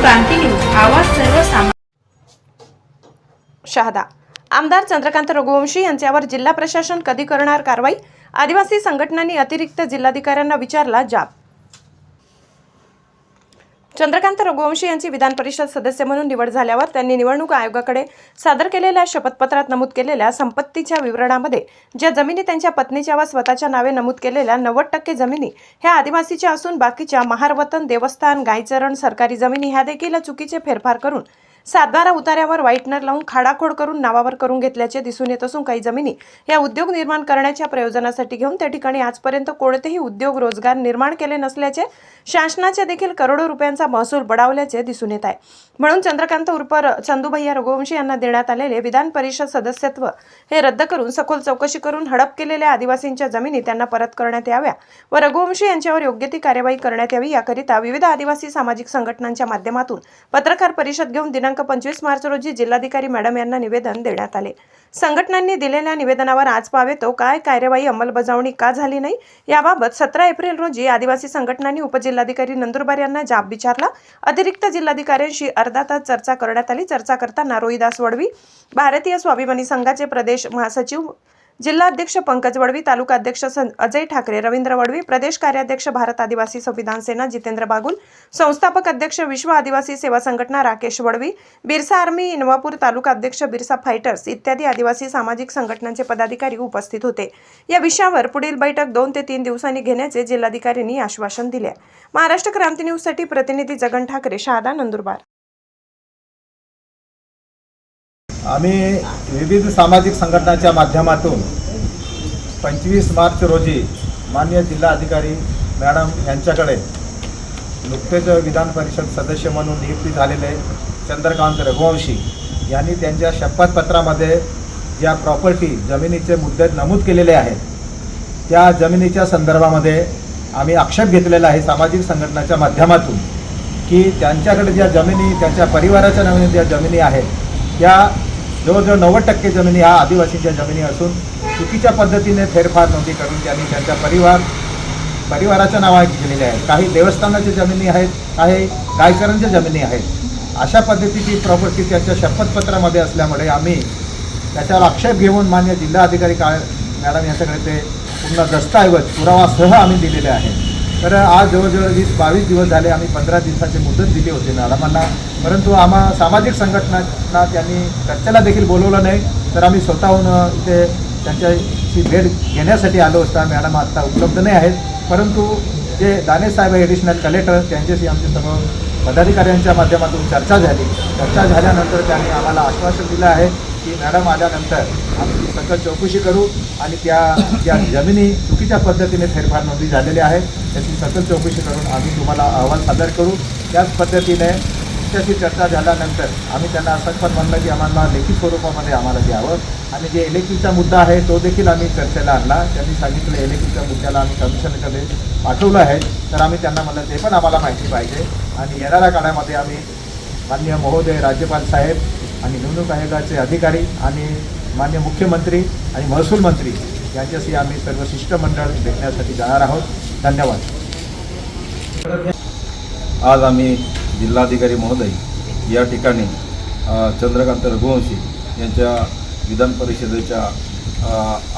क्रांती news आवाज सर्वसामान्य. शहादा. आमदार चंद्रकांत रघुवंशी यांच्यावर जिल्हा प्रशासन कधी करणार कारवाई? आदिवासी संघटनांनी अतिरिक्त जिल्हाधिकाऱ्यांना विचारला जाब चंद्रकांत रघुवंशी यांची विधान परिषद सदस्य म्हणून निवड झाल्यावर त्यांनी निवडणूक आयोगाकडे सादर केलेल्या शपथपत्रात नमूद केलेल्या संपत्तीच्या विवरणामध्ये ज्या जमिनी त्यांच्या पत्नीच्या व स्वतःच्या नावे नमूद केलेल्या नव्वद टक्के जमिनी ह्या आदिवासीच्या असून बाकीच्या महारवतन देवस्थान गायचरण सरकारी जमिनी ह्या देखील चुकीचे फेरफार करून सातबारा उतार्यावर व्हाईटनर लावून खाडाखोड करून नावावर करून घेतल्याचे दिसून येत असून काही जमिनी या उद्योग निर्माण करण्याच्या प्रयोजनासाठी घेऊन त्या ठिकाणी आजपर्यंत कोणतेही उद्योग रोजगार निर्माण केले नसल्याचे शासनाचे देखील करोडो रुपयांचा महसूल बडावल्याचे दिसून येत आहे. म्हणून चंद्रकांत उर्फ चंदूभैया रघुवंशी यांना देण्यात आलेले विधान परिषद सदस्यत्व हे रद्द करून सखोल चौकशी करून हडप केलेल्या आदिवासींच्या जमिनी त्यांना परत करण्यात याव्या व रघुवंशी यांच्यावर योग्य ती कार्यवाही करण्यात यावी याकरिता विविध आदिवासी सामाजिक संघटनांच्या माध्यमातून पत्रकार परिषद घेऊन दिनांक पंचवीस मार्च रोजी जिल्हाधिकारी मॅडम यांना निवेदन देण्यात आले. संघटनांनी दिलेल्या निवेदनावर आज पावे तो काय कार्यवाही अंमलबजावणी का झाली नाही? याबाबत सतरा एप्रिल रोजी आदिवासी संघटनांनी उपजिल्हाधिकारी नंदुरबार यांना जाब विचारला. अतिरिक्त जिल्हाधिकाऱ्यांशी अर्धा तास चर्चा करण्यात आली. चर्चा करताना रोहिदास वडवी भारतीय स्वाभिमानी संघाचे प्रदेश महासचिव जिल्हा अध्यक्ष पंकज वडवी तालुका अध्यक्ष अजय ठाकरे रवींद्र वडवी प्रदेश कार्याध्यक्ष भारत आदिवासी संविधान सेना जितेंद्र बागुल संस्थापक अध्यक्ष विश्व आदिवासी सेवा संघटना राकेश वडवी बिरसा आर्मी इनवापूर तालुका अध्यक्ष बिरसा फायटर्स इत्यादी आदिवासी सामाजिक संघटनांचे पदाधिकारी उपस्थित होते. या विषयावर पुढील बैठक दोन ते तीन दिवसांनी घेण्याचे जिल्हाधिकाऱ्यांनी आश्वासन दिले. महाराष्ट्र क्रांती न्यूजसाठी प्रतिनिधी जगन ठाकरे शहादा नंदुरबार. आम्ही विविध सामाजिक संघटनाच्या माध्यमातून पंचवीस मार्च रोजी मान्य जिल्हाधिकारी मॅडम यांच्याकडे नुकतेच विधान परिषद सदस्य म्हणून नियुक्ती झालेले चंद्रकांत रघुवंशी यांनी त्यांच्या शपथपत्रामध्ये ज्या प्रॉपर्टी जमिनीचे मुद्दे नमूद केलेले आहेत त्या जमिनीच्या संदर्भामध्ये आम्ही आक्षेप घेतलेला आहे सामाजिक संघटनाच्या माध्यमातून की त्यांच्याकडे ज्या जमिनी त्यांच्या परिवाराच्या नवीन ज्या जमिनी आहेत त्या जवळजवळ नव्वद टक्के जमिनी ह्या आदिवासीच्या जमिनी असून चुकीच्या पद्धतीने फेरफार नोंदी करून त्यांनी त्यांच्या परिवार परिवाराच्या नावाने केलेल्या आहेत. काही देवस्थानाच्या जमिनी आहेत काही गायकरांच्या जमिनी आहेत. अशा पद्धतीची प्रॉपर्टी त्यांच्या शपथपत्रामध्ये असल्यामुळे आम्ही त्याच्यावर आक्षेप घेऊन मान्य जिल्हाधिकारी का मॅडम यांच्याकडे ते पूर्ण दस्तऐवज पुरावासह आम्ही दिलेले आहे तर आज जवळजवळ वीस बावीस दिवस झाले आम्ही पंधरा दिवसाची मुदत दिली होती मॅडमांना परंतु आम्हा सामाजिक संघटनांना त्यांनी चर्चेला देखील बोलवलं नाही. तर आम्ही स्वतःहून इथे त्यांच्याशी भेट घेण्यासाठी आलो असता. मॅडम आत्ता उपलब्ध नाही आहेत. परंतु जे दाने साहेब ॲडिशनल कलेक्टर त्यांच्याशी आमचे सर्व पदाधिकाऱ्यांच्या माध्यमातून चर्चा झाली. चर्चा झाल्यानंतर त्यांनी आम्हाला आश्वासन दिलं आहे की मॅडम आल्यानंतर आम्ही सकल चौकशी करू आणि त्या त्या जमिनी चुकीच्या पद्धतीने फेरफार नोंदी झालेली आहे. त्याची सकल चौकशी करून आम्ही तुम्हाला अहवाल सादर करू. त्याच पद्धतीने त्यांच्याशी चर्चा झाल्यानंतर आम्ही त्यांना असं पण म्हणलं की आम्हाला लेखी स्वरूपामध्ये आम्हाला द्यावं. आणि जे इलेक्ट्रिकचा मुद्दा आहे तो देखील आम्ही चर्चेला आणला. त्यांनी सांगितलं इलेक्ट्रिकच्या मुद्द्याला आम्ही कमिशनकडे पाठवलं आहे. तर आम्ही त्यांना म्हणलं ते पण आम्हाला माहिती पाहिजे. आणि येणाऱ्या काळामध्ये आम्ही मान्य महोदय राज्यपाल साहेब आणि निवडणूक आयोगाचे अधिकारी आणि मान्य मुख्यमंत्री आणि महसूल मंत्री यांच्याशी आम्ही सर्व शिष्टमंडळ भेटण्यासाठी जाणार आहोत. धन्यवाद. आज आम्ही जिल्हाधिकारी महोदय या ठिकाणी चंद्रकांत रघुवंशी यांच्या विधान परिषदेच्या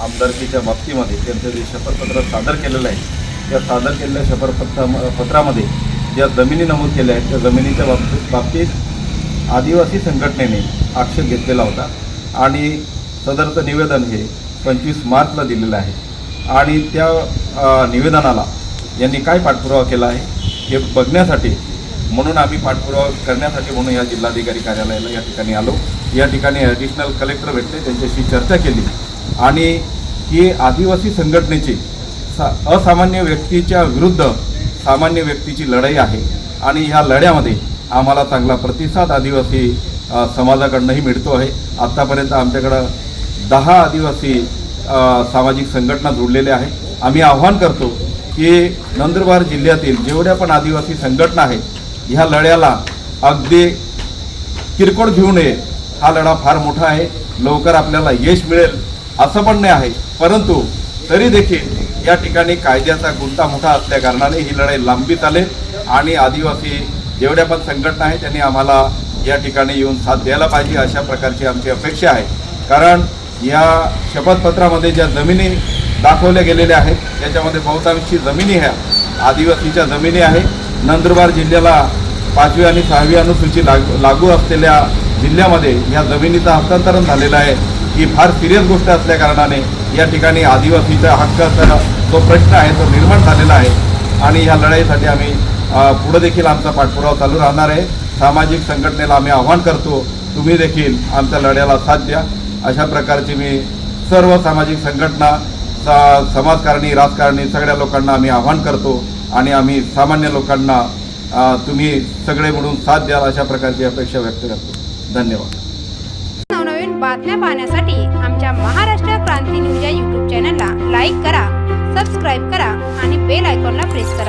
आमदारकीच्या बाबतीमध्ये त्यांचं जे शपथपत्र सादर केलेलं आहे त्या सादर केलेल्या शपथपत्रा पत्रामध्ये ज्या जमिनी नमूद केल्या आहेत त्या जमिनीच्या बाबतीत बाबतीत आदिवासी संघटनेने आक्षेप घेतलेला होता आणि सदरचं निवेदन हे पंचवीस मार्चला दिलेलं आहे. आणि त्या निवेदनाला यांनी काय पाठपुरावा केला आहे हे बघण्यासाठी म्हणून आम्ही पाठपुरावा करण्यासाठी म्हणून या जिल्हाधिकारी कार्यालयाला या ठिकाणी आलो. या ठिकाणी ॲडिशनल कलेक्टर भेटले त्यांच्याशी चर्चा केली. आणि ही आदिवासी संघटनेची सा असामान्य व्यक्तीच्या विरुद्ध सामान्य व्यक्तीची लढाई आहे. आणि ह्या लढ्यामध्ये आम्हाला चांगला प्रतिसाद आदिवासी समाजाकडनंही मिळतो आहे. आत्तापर्यंत आमच्याकडं दहा आदिवासी सामाजिक संघटना जोडलेल्या आहे आम्ही आव्हान करतो की नंदुरबार जिल्ह्यातील जेवढ्या पण आदिवासी संघटना आहेत ह्या लढ्याला अगदी किरकोळ घेऊ नये. हा लढा फार मोठा आहे. लवकर आपल्याला यश मिळेल असं पण नाही आहे. परंतु तरी देखील या ठिकाणी कायद्याचा गुंता मोठा असल्या कारणाने ही लढाई लांबी चालेल आणि आदिवासी जेवढ्या पण संघटना आहेत त्यांनी आम्हाला या ठिकाणी येऊन साथ द्यायला पाहिजे अशा प्रकारची आमची अपेक्षा आहे. कारण या शपथपत्रामध्ये ज्या जमिनी दाखवल्या गेलेल्या आहेत त्याच्यामध्ये बहुतांशी जमिनी ह्या आदिवासीच्या जमिनी आहे नंदुरबार जिल्ह्याला पाचवी आणि सहावी अनुसूची लागू लागू असलेल्या जिल्ह्यामध्ये ह्या जमिनीचं हस्तांतरण झालेलं आहे. ही फार सिरियस गोष्ट असल्याकारणाने या ठिकाणी आदिवासीच्या हक्काचा जो प्रश्न आहे तो निर्माण झालेला आहे. आणि ह्या लढाईसाठी आम्ही पुढं देखील आमचा पाठपुरावा चालू राहणार आहे. सामाजिक संघटनेला आम्ही आव्हान करतो तुम्ही देखील आमच्या लढ्याला साथ द्या. अशा प्रकारची मी सर्व सामाजिक संघटना सा समाजकारणी राजकारणी सगळ्या लोकांना आम्ही आव्हान करतो. आणि आम्ही सामान्य लोकांना तुम्ही सगळे म्हणून साथ द्याल अशा प्रकारची अपेक्षा व्यक्त करतो. धन्यवाद. नवनवीन बातम्या पाहण्यासाठी आमच्या महाराष्ट्र क्रांती न्यूज या यूट्यूब चॅनलला लाईक करा सबस्क्राईब करा आणि बेल आयकॉनला प्रेस करा.